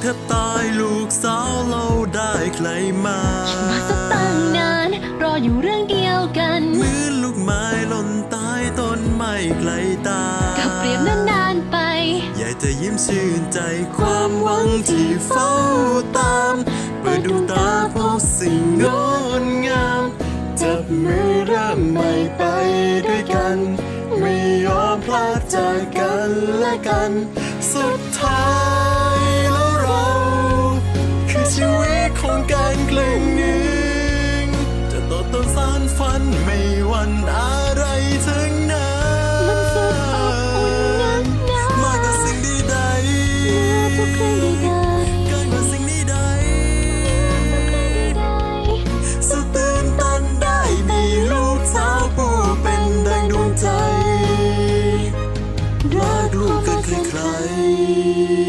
แทบตายลูกสาวเราได้ใครมามาสักตั้งนาน รออยู่เรื่องเดียวกันเหมือนลูกไม้หล่นใต้ต้นไม้ไกลตาถ้าเปรียบนานๆไป อยากจะยิ้มชื่นใจความหวังที่เฝ้าตามเปิดดวงตาพบสิ่งงดงาม จับมือเริ่มใหม่ไปด้วยกัน ไม่ยอมพลาดจากกันและกัน สุดท้าย วันอะไรทั้งนั้นมันสุดอบอุ่นนักหนามากกว่าสิ่งใดใดทุกครั้ใดเกินกาสิ่งใดใดสตื่นตันได้มีลูกสาวผู้เป็นดังดวใจรักลูกกันใครๆ